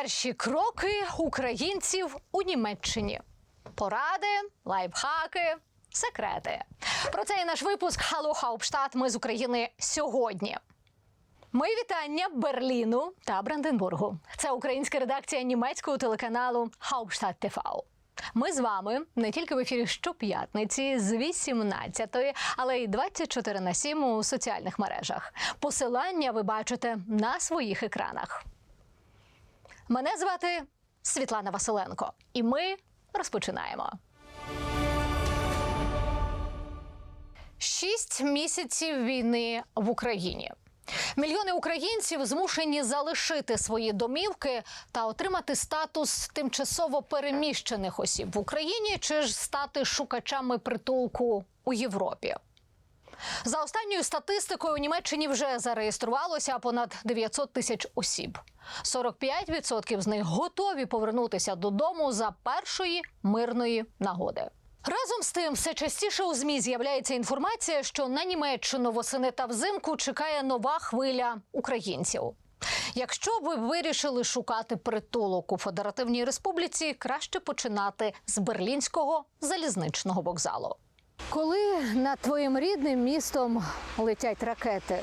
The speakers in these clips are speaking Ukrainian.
Перші кроки українців у Німеччині. Поради, лайфхаки, секрети. Про це і наш випуск Хало Хаупштадт. Ми з України сьогодні. Мої вітання Берліну та Бранденбургу. Це українська редакція німецького телеканалу Hauptstadt TV. Ми з вами не тільки в ефірі щоп'ятниці з 18, але й 24 на 7 у соціальних мережах. Посилання ви бачите на своїх екранах. Мене звати Світлана Василенко, і ми розпочинаємо. Шість місяців війни в Україні. Мільйони українців змушені залишити свої домівки та отримати статус тимчасово переміщених осіб в Україні чи ж стати шукачами притулку у Європі. За останньою статистикою у Німеччині вже зареєструвалося понад 900 тисяч осіб. 45% з них готові повернутися додому за першої мирної нагоди. Разом з тим, все частіше у змі з'являється інформація, що на Німеччину восени та взимку чекає нова хвиля українців. Якщо ви вирішили шукати притулок у Федеративній Республіці, краще починати з берлінського залізничного вокзалу. Коли над твоїм рідним містом летять ракети,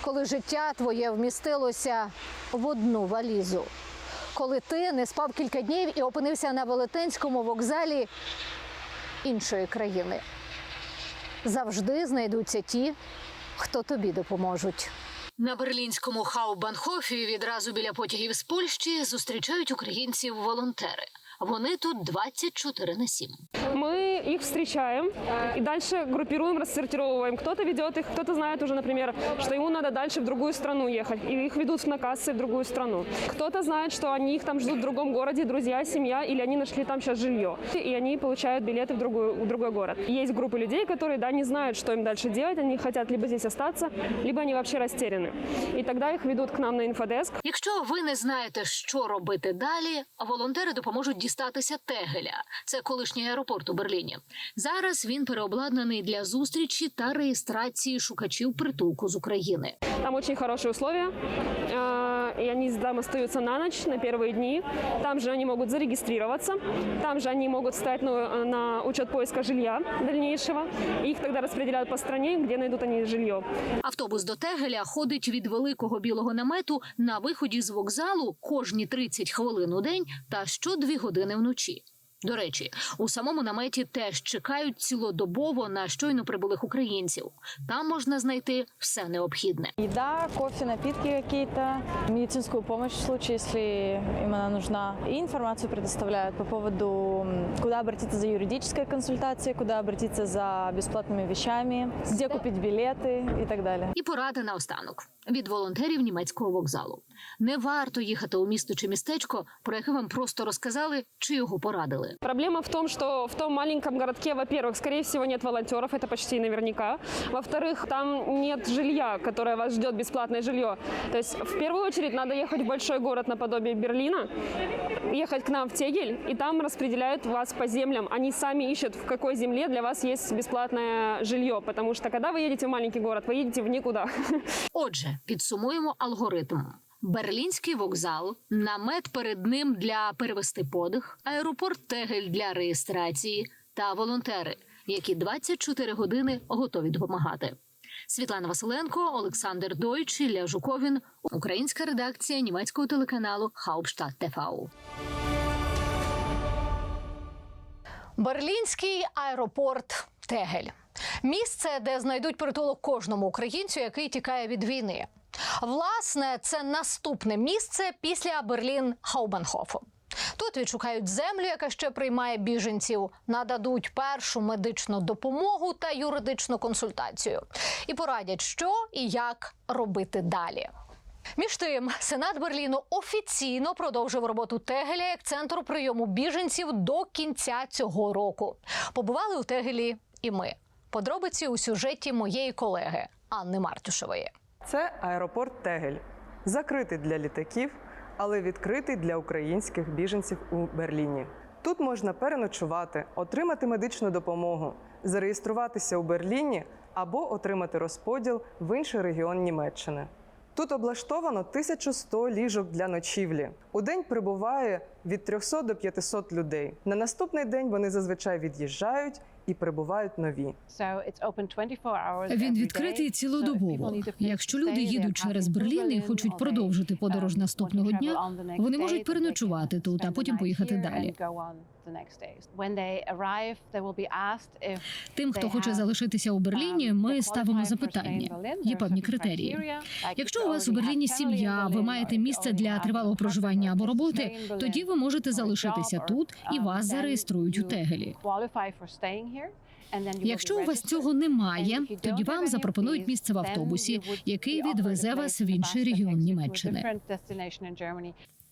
коли життя твоє вмістилося в одну валізу, коли ти не спав кілька днів і опинився на велетенському вокзалі іншої країни, завжди знайдуться ті, хто тобі допоможуть. На берлінському Хаубанхофі відразу біля потягів з Польщі зустрічають українців волонтери. Вони тут 24 на 7. Мы их встречаем и дальше группируем, рассортировываем. Кто-то ведет их, кто-то знает уже, например, что ему надо дальше в другую страну ехать, и их ведут на кассы в другую страну. Кто-то знает, что они их там ждут в другом городе, друзья, семья, или они нашли там сейчас жилье, и они получают билеты в, другую, в другой город. Есть группы людей, которые, да, не знают, что им дальше делать, они хотят либо здесь остаться, либо они вообще растеряны. И тогда их ведут к нам на инфодеск, Якщо ви не знаєте, що робити далі, волонтери допоможуть дістатися Тегеля. Це колишній аеропорт у Берліні. Зараз він переобладнаний для зустрічі та реєстрації шукачів притулку з України. Там очень хорошие условия, э, и они там остаются на ночь, на первые дни. Там же они могут зарегистрироваться, там же они могут встать ну, на учет поиска жилья дальнейшего. И их тогда распределяют по стране, где найдут они жилье. Автобус до Тегеля ходить від великого білого намету на виході з вокзалу кожні 30 хвилин у день та що 2 години вночі. До речі, у самому наметі теж чекають цілодобово на щойно прибулих українців. Там можна знайти все необхідне. Еда, кофе, напитки какие-то, медицинскую помощь в случае, если им она нужна. И информацию предоставляют по поводу, м, куда обратиться за юридической консультацией, куда обратиться за бесплатными вещами, где купить билеты и так далее. І порада наостанок від волонтерів німецького вокзалу. Не варто їхати у місто чи містечко, про яке вам просто розказали чи його порадили. Проблема в том, что в том маленьком городке, во-первых, скорее всего, нет волонтеров, это почти наверняка. Во-вторых, там нет жилья, которое вас ждет бесплатное жилье. То есть, в первую очередь, надо ехать в большой город наподобие Берлина, ехать к нам в Тегель, и там распределяют вас по землям. Они сами ищут, в какой земле для вас есть бесплатное жилье, потому что когда вы едете в маленький город, вы едете в никуда. Отже, підсумуємо алгоритм. Берлінський вокзал, намет перед ним для перевести подих, аеропорт Тегель для реєстрації та волонтери, які 24 години готові допомагати. Світлана Василенко, Олександр Дойч, Ілля Жуковін, українська редакція німецького телеканалу Hauptstadt TV. Берлінський аеропорт Тегель. Місце, де знайдуть притулок кожному українцю, який тікає від війни. Власне, це наступне місце після Берлін Хаубенхофу. Тут відшукають землю, яка ще приймає біженців, нададуть першу медичну допомогу та юридичну консультацію, і порадять, що і як робити далі. Між тим, Сенат Берліну офіційно продовжив роботу Тегеля як центру прийому біженців до кінця цього року. Побували у Тегелі і ми. Подробиці у сюжеті моєї колеги Анни Мартюшевої. Це аеропорт Тегель, закритий для літаків, але відкритий для українських біженців у Берліні. Тут можна переночувати, отримати медичну допомогу, зареєструватися у Берліні або отримати розподіл в інший регіон Німеччини. Тут облаштовано 1100 ліжок для ночівлі. У день прибуває від 300 до 500 людей. На наступний день вони зазвичай від'їжджають і прибувають нові. Він відкритий цілодобово. Якщо люди їдуть через Берлін і хочуть продовжити подорож наступного дня, вони можуть переночувати тут, а потім поїхати далі. Тим, хто хоче залишитися у Берліні, ми ставимо запитання. Є певні критерії. Якщо у вас у Берліні сім'я, ви маєте місце для тривалого проживання або роботи, тоді ви можете залишитися тут і вас зареєструють у Тегелі. Якщо у вас цього немає, тоді вам запропонують місце в автобусі, який відвезе вас в інший регіон Німеччини.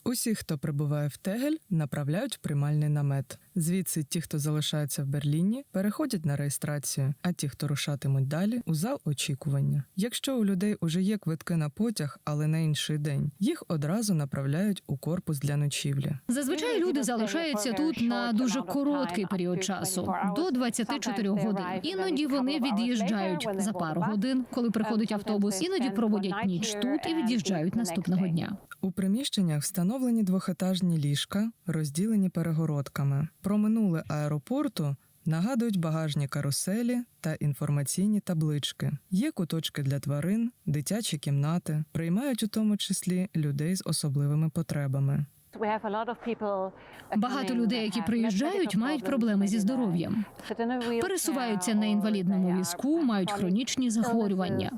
Усіх, хто прибуває в Тегель, направляють в приймальний намет. Звідси ті, хто залишаються в Берліні, переходять на реєстрацію, а ті, хто рушатимуть далі, у зал очікування. Якщо у людей уже є квитки на потяг, але на інший день, їх одразу направляють у корпус для ночівлі. Зазвичай люди залишаються тут на дуже короткий період часу до 24 годин. Іноді вони від'їжджають за пару годин, коли приходить автобус. Іноді проводять ніч тут і від'їжджають наступного дня. У приміщеннях встановлені двохетажні ліжка, розділені перегородками. Про минуле аеропорту нагадують багажні каруселі та інформаційні таблички. Є куточки для тварин, дитячі кімнати, приймають у тому числі людей з особливими потребами. Багато людей, які приїжджають, мають проблеми зі здоров'ям. Пересуваються на інвалідному візку, мають хронічні захворювання.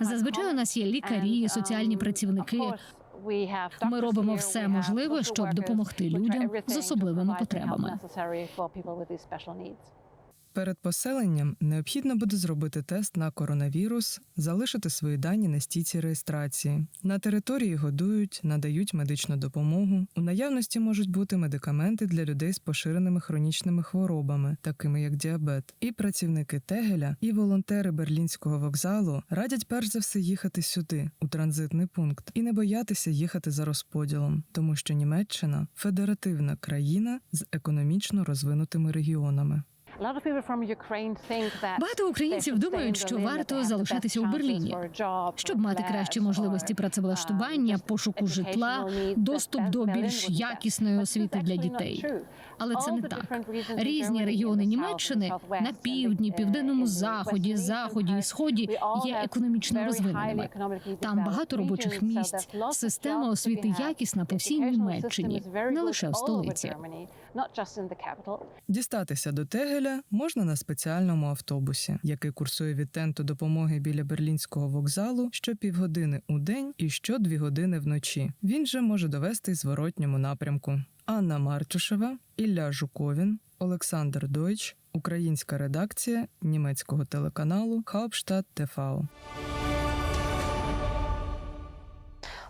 Зазвичай у нас є лікарі, соціальні працівники. Ми робимо все можливе, щоб допомогти людям з особливими потребами. Перед поселенням необхідно буде зробити тест на коронавірус, залишити свої дані на стійці реєстрації. На території годують, надають медичну допомогу. У наявності можуть бути медикаменти для людей з поширеними хронічними хворобами, такими як діабет. І працівники Тегеля, і волонтери берлінського вокзалу радять перш за все їхати сюди, у транзитний пункт, і не боятися їхати за розподілом, тому що Німеччина федеративна країна з економічно розвинутими регіонами. Багато українців думають, що варто залишатися у Берліні, щоб мати кращі можливості працевлаштування, пошуку житла, доступ до більш якісної освіти для дітей. Але це не так. Різні регіони Німеччини на півдні, південному заході, заході і сході є економічно розвиненими. Там багато робочих місць. Система освіти якісна по всій Німеччині, не лише в столиці. Дістатися до Тегеля можна на спеціальному автобусі, який курсує від тенту допомоги біля берлінського вокзалу що півгодини у день і що дві години вночі. Він же може довести й зворотньому напрямку. Анна Марчушева, Ілля Жуковін, Олександр Дойч, українська редакція німецького телеканалу Hauptstadt TV.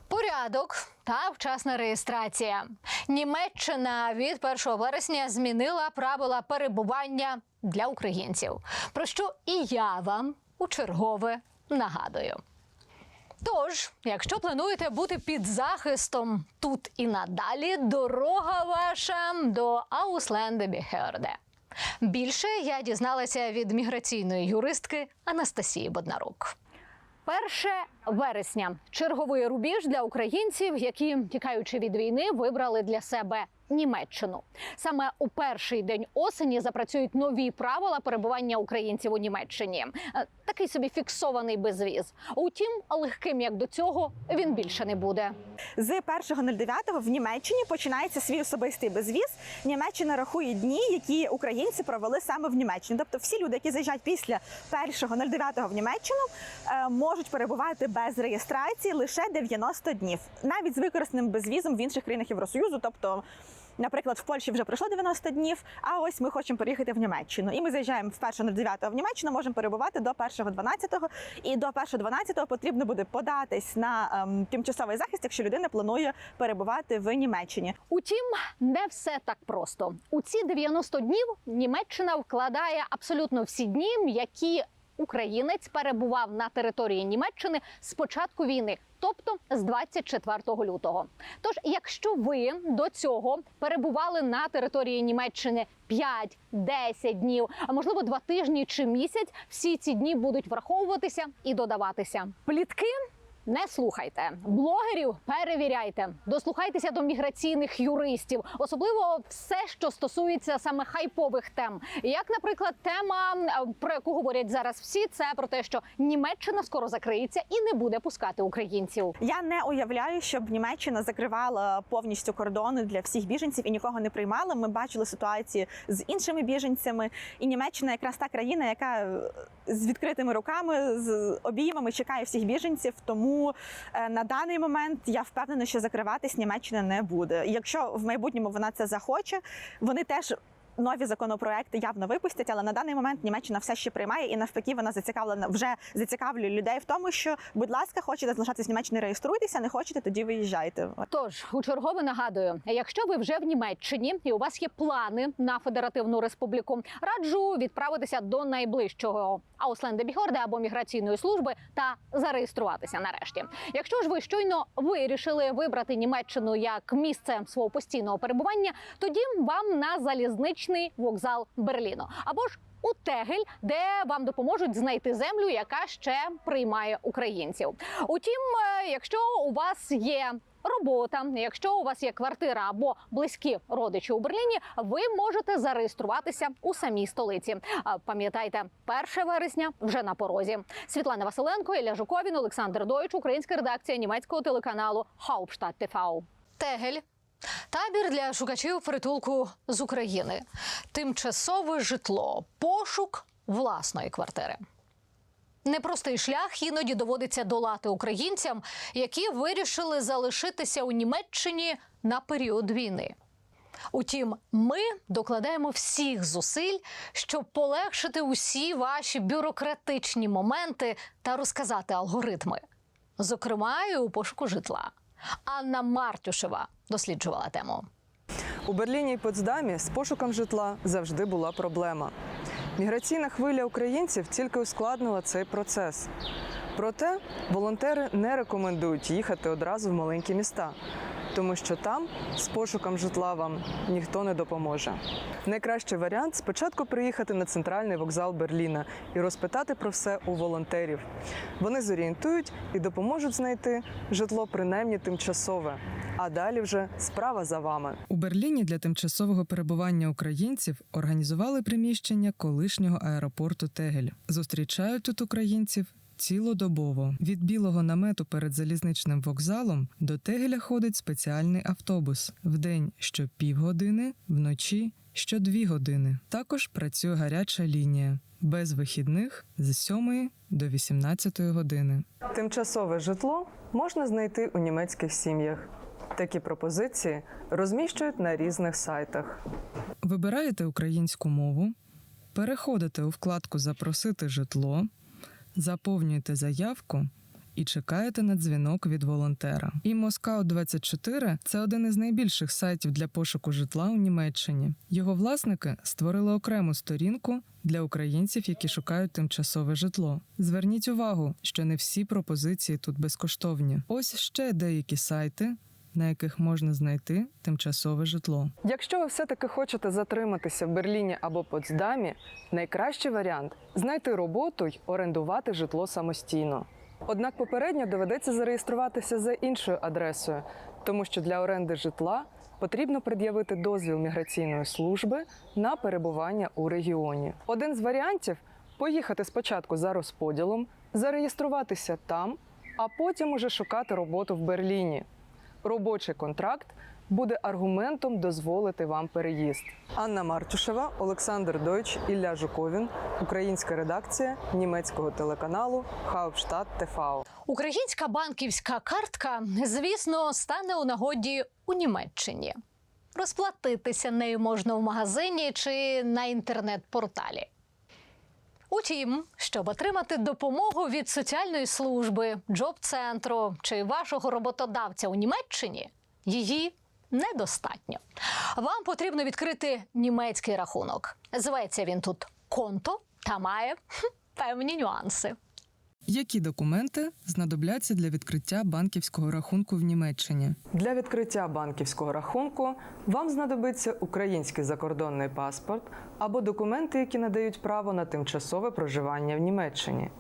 Порядок та вчасна реєстрація. Німеччина від 1 вересня змінила правила перебування для українців. Про що і я вам у чергове нагадую. Тож, якщо плануєте бути під захистом тут і надалі, дорога ваша до Ausländer Behörde. Більше я дізналася від міграційної юристки Анастасії Боднарук. 1 вересня черговий рубіж для українців, які тікаючи від війни, вибрали для себе Німеччину. Саме у перший день осені запрацюють нові правила перебування українців у Німеччині. Е, Такий собі фіксований безвіз. Утім, легким як до цього він більше не буде. З 1.09 в Німеччині починається свій особистий безвіз. Німеччина рахує дні, які українці провели саме в Німеччині. Тобто всі люди, які заїжджають після 1.09 в Німеччину, е, можуть перебувати без реєстрації лише 90 днів, навіть з використаним безвізом в інших країнах Євросоюзу. Тобто Наприклад, в Польщі вже пройшло 90 днів, а ось ми хочемо переїхати в Німеччину. І ми заїжджаємо в 1.09 в Німеччину, можемо перебувати до 1.12. І до 1.12 потрібно буде податись на ем, тимчасовий захист, якщо людина планує перебувати в Німеччині. Утім, не все так просто. У ці 90 днів Німеччина вкладає абсолютно всі дні, які українець перебував на території Німеччини з початку війни, тобто з 24 лютого. Тож, якщо ви до цього перебували на території Німеччини 5-10 днів, а можливо два тижні чи місяць, всі ці дні будуть враховуватися і додаватися. Плітки не слухайте блогерів, перевіряйте, дослухайтеся до міграційних юристів, особливо все, що стосується саме хайпових тем. Як, наприклад, тема, е, про яку говорять зараз всі, це про те, що Німеччина скоро закриється і не буде пускати українців. Я не уявляю, щоб Німеччина закривала повністю кордони для всіх біженців і нікого не приймала. Ми бачили ситуації з іншими біженцями, і Німеччина якраз та країна, яка е, з відкритими руками, з обіймами чекає всіх біженців. Тому е, на даний момент я впевнена, що закриватись Німеччина не буде. Якщо в майбутньому вона це захоче, вони теж. Нові законопроекти явно випустять, але на даний момент Німеччина все ще приймає і навпаки вона зацікавлена вже зацікавлює людей в тому, що, будь ласка, хочете залишатися в Німеччині, реєструйтеся, не хочете, тоді виїжджайте. Тож у чергове нагадую, якщо ви вже в Німеччині і у вас є плани на федеративну республіку, раджу відправитися до найближчого Ausländer Behörde або міграційної служби та зареєструватися нарешті. Якщо ж ви щойно вирішили вибрати Німеччину як місце свого постійного перебування, тоді вам на залізничний вокзал Берліну або ж у Тегель, де вам допоможуть знайти землю, яка ще приймає українців. Утім, е, якщо у вас є робота, якщо у вас є квартира або близькі родичі у Берліні, ви можете зареєструватися у самій столиці. Пам'ятайте, 1 вересня вже на порозі. Світлана Василенко, Ілля Жуковін, Олександр Дойч, українська редакція німецького телеканалу Hauptstadt TV. Тегель. Табір для шукачів притулку з України, тимчасове житло, пошук власної квартири. Непростий шлях іноді доводиться долати українцям, які вирішили залишитися у Німеччині на період війни. Утім, ми докладаємо всіх зусиль, щоб полегшити усі ваші бюрократичні моменти та розказати алгоритми, зокрема, і у пошуку житла. Анна Мартюшева досліджувала тему. У Берліні і Потсдамі з пошуком житла завжди була проблема. Міграційна хвиля українців тільки ускладнила цей процес. Проте волонтери не рекомендують їхати одразу в маленькі міста, тому що там з пошуком житла вам ніхто не допоможе. Найкращий варіант спочатку приїхати на центральний вокзал Берліна і розпитати про все у волонтерів. Вони зорієнтують і допоможуть знайти житло принаймні тимчасове. А далі вже справа за вами. У Берліні для тимчасового перебування українців організували приміщення колишнього аеропорту Тегель. Зустрічають тут українців. Цілодобово від білого намету перед залізничним вокзалом до Тегеля ходить спеціальний автобус вдень що півгодини, вночі що дві години. Також працює гаряча лінія без вихідних з 7 до 18 години. Тимчасове житло можна знайти у німецьких сім'ях. Такі пропозиції розміщують на різних сайтах. Вибираєте українську мову, переходите у вкладку Запросити житло, заповнюєте заявку і чекаєте на дзвінок від волонтера. І Москау 24 це один із найбільших сайтів для пошуку житла у Німеччині. Його власники створили окрему сторінку для українців, які шукають тимчасове житло. Зверніть увагу, що не всі пропозиції тут безкоштовні. Ось ще деякі сайти. На яких можна знайти тимчасове житло. Якщо ви все-таки хочете затриматися в Берліні або Потсдамі, найкращий варіант знайти роботу й орендувати житло самостійно. Однак попередньо доведеться зареєструватися за іншою адресою, тому що для оренди житла потрібно пред'явити дозвіл міграційної служби на перебування у регіоні. Один з варіантів поїхати спочатку за розподілом, зареєструватися там, а потім уже шукати роботу в Берліні. Робочий контракт буде аргументом дозволити вам переїзд. Анна Мартюшева, Олександр Дойч, Ілля Жуковін, українська редакція німецького телеканалу Hauptstadt TV. Українська банківська картка, звісно, стане у нагоді у Німеччині. Розплатитися нею можна в магазині чи на інтернет-порталі. Утім, щоб отримати допомогу від соціальної служби, джоб-центру чи вашого роботодавця у Німеччині, її недостатньо. Вам потрібно відкрити німецький рахунок. Зветься він тут конто та має хм, певні нюанси. Які документи знадобляться для відкриття банківського рахунку в Німеччині? Для відкриття банківського рахунку вам знадобиться український закордонний паспорт або документи, які надають право на тимчасове проживання в Німеччині.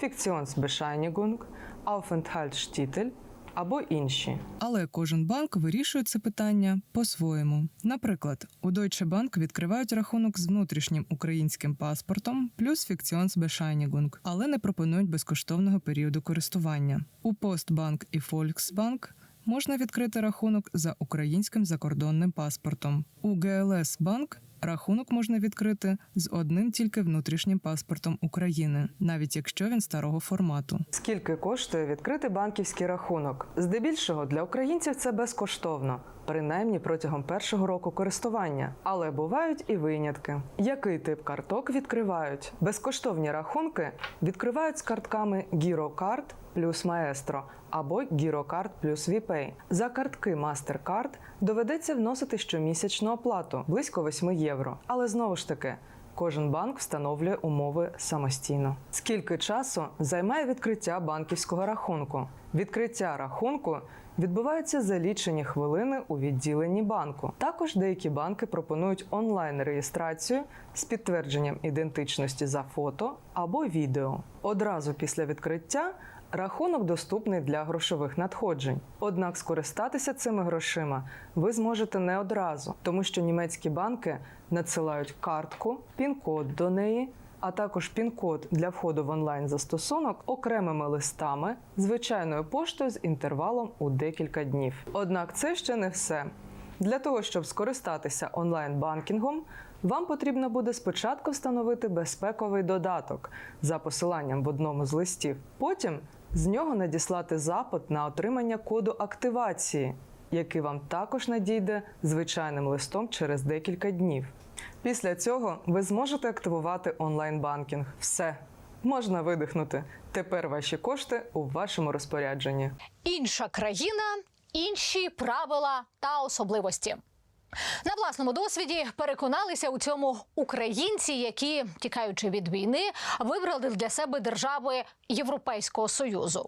Фікціонсбешайнігунг, Aufenthaltstitel або інші. Але кожен банк вирішує це питання по-своєму. Наприклад, у Deutsche Bank відкривають рахунок з внутрішнім українським паспортом плюс фікціон з Fiktionsbescheinigung, але не пропонують безкоштовного періоду користування. У Postbank і Volksbank можна відкрити рахунок за українським закордонним паспортом. У GLS Bank рахунок можна відкрити з одним тільки внутрішнім паспортом України, навіть якщо він старого формату. Скільки коштує відкрити банківський рахунок? Здебільшого для українців це безкоштовно, принаймні протягом першого року користування. Але бувають і винятки. Який тип карток відкривають? Безкоштовні рахунки відкривають з картками GiroCard плюс Maestro або GiroCard плюс VPay. За картки MasterCard доведеться вносити щомісячну оплату близько 8 євро. Але знову ж таки. Кожен банк встановлює умови самостійно. Скільки часу займає відкриття банківського рахунку? Відкриття рахунку відбувається за лічені хвилини у відділенні банку. Також деякі банки пропонують онлайн-реєстрацію з підтвердженням ідентичності за фото або відео. Одразу після відкриття рахунок доступний для грошових надходжень. Однак скористатися цими грошима ви зможете не одразу, тому що німецькі банки надсилають картку, пін-код до неї. А також пін-код для входу в онлайн застосунок окремими листами, звичайною поштою з інтервалом у декілька днів. Однак це ще не все. Для того, щоб скористатися онлайн-банкінгом, вам потрібно буде спочатку встановити безпековий додаток за посиланням в одному з листів. Потім з нього надіслати запит на отримання коду активації, який вам також надійде звичайним листом через декілька днів. Після цього ви зможете активувати онлайн-банкінг. Все можна видихнути. Тепер ваші кошти у вашому розпорядженні. Інша країна, інші правила та особливості. На власному досвіді переконалися у цьому українці, які, тікаючи від війни, вибрали для себе держави Європейського союзу.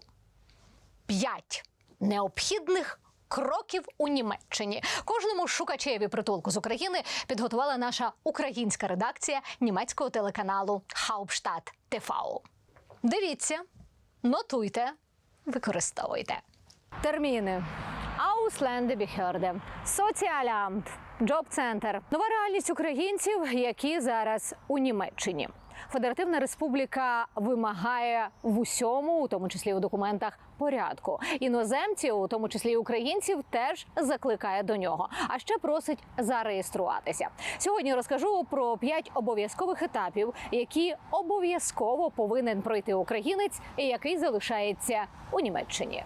П'ять необхідних кроків у Німеччині. Кожному шукачеві притулку з України підготувала наша українська редакція німецького телеканалу Hauptstadt TV. Дивіться, нотуйте, використовуйте. Терміни. Ausländerbehörde, Sozialamt, Джоб-центр. Нова реальність українців, які зараз у Німеччині. Федеративна республіка вимагає в усьому, у тому числі у документах, порядку. Іноземців, у тому числі українців, теж закликає до нього. А ще просить зареєструватися. Сьогодні розкажу про п'ять обов'язкових етапів, які обов'язково повинен пройти українець, який залишається у Німеччині.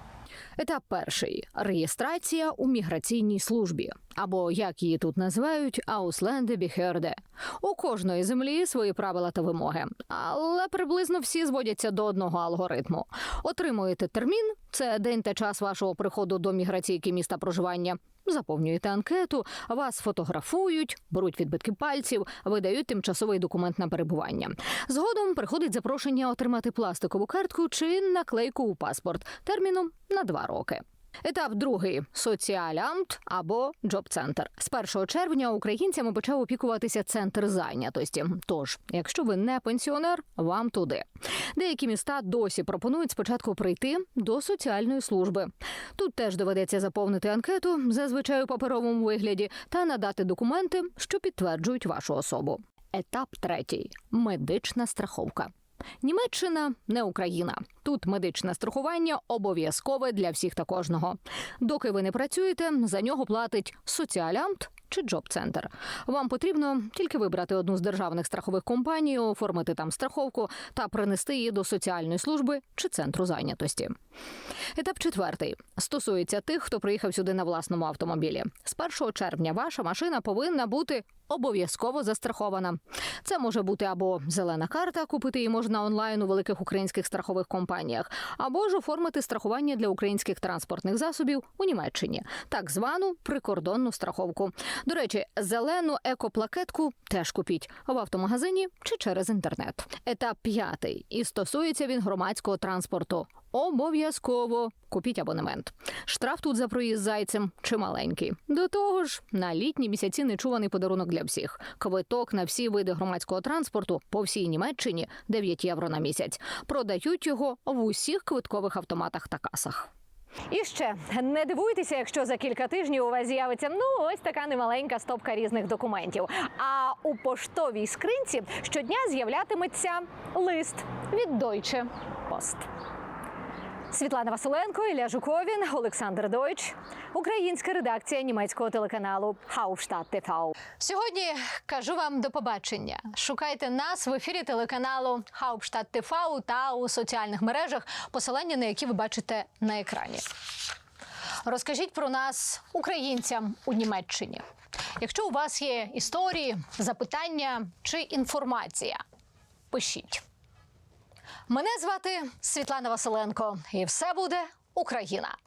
Етап перший реєстрація у міграційній службі, або як її тут називають Ausländerbehörde. У кожної землі свої правила та вимоги, але приблизно всі зводяться до одного алгоритму. Отримуєте термін, це день та час вашого приходу до міграційки міста проживання. Заповнюєте анкету, вас фотографують, беруть відбитки пальців, видають тимчасовий документ на перебування. Згодом приходить запрошення отримати пластикову картку чи наклейку у паспорт терміном на два роки. Етап другий соціалямт або джоб-центр. З 1 червня українцями почав опікуватися центр зайнятості. Тож, якщо ви не пенсіонер, вам туди. Деякі міста досі пропонують спочатку прийти до соціальної служби. Тут теж доведеться заповнити анкету, зазвичай у паперовому вигляді, та надати документи, що підтверджують вашу особу. Етап третій медична страховка. Німеччина не Україна. Тут медичне страхування обов'язкове для всіх та кожного. Доки ви не працюєте, за нього платить соціалямт чи джоб-центр. Вам потрібно тільки вибрати одну з державних страхових компаній, оформити там страховку та принести її до соціальної служби чи центру зайнятості. Етап четвертий стосується тих, хто приїхав сюди на власному автомобілі. З 1 червня ваша машина повинна бути обов'язково застрахована. Це може бути або зелена карта, купити її можна онлайн у великих українських страхових компаніях, або ж оформити страхування для українських транспортних засобів у Німеччині, так звану прикордонну страховку. До речі, зелену екоплакетку теж купіть в автомагазині чи через інтернет. Етап п'ятий і стосується він громадського транспорту. Обов'язково купіть абонемент. Штраф тут за проїзд зайцем чималенький. До того ж, на літні місяці нечуваний подарунок для всіх. Квиток на всі види громадського транспорту по всій Німеччині 9 євро на місяць. Продають його в усіх квиткових автоматах та касах. І ще не дивуйтеся, якщо за кілька тижнів у вас з'явиться ну ось така немаленька стопка різних документів. А у поштовій скринці щодня з'являтиметься лист від Deutsche Post. Світлана Василенко, Ілля Жуковін, Олександр Дойч, українська редакція німецького телеканалу Hauptstadt TV. Сьогодні кажу вам до побачення. Шукайте нас в ефірі телеканалу Hauptstadt TV та у соціальних мережах, посилання на які ви бачите на екрані. Розкажіть про нас українцям у Німеччині. Якщо у вас є історії, запитання чи інформація, пишіть. Мене звати Світлана Василенко, і все буде Україна.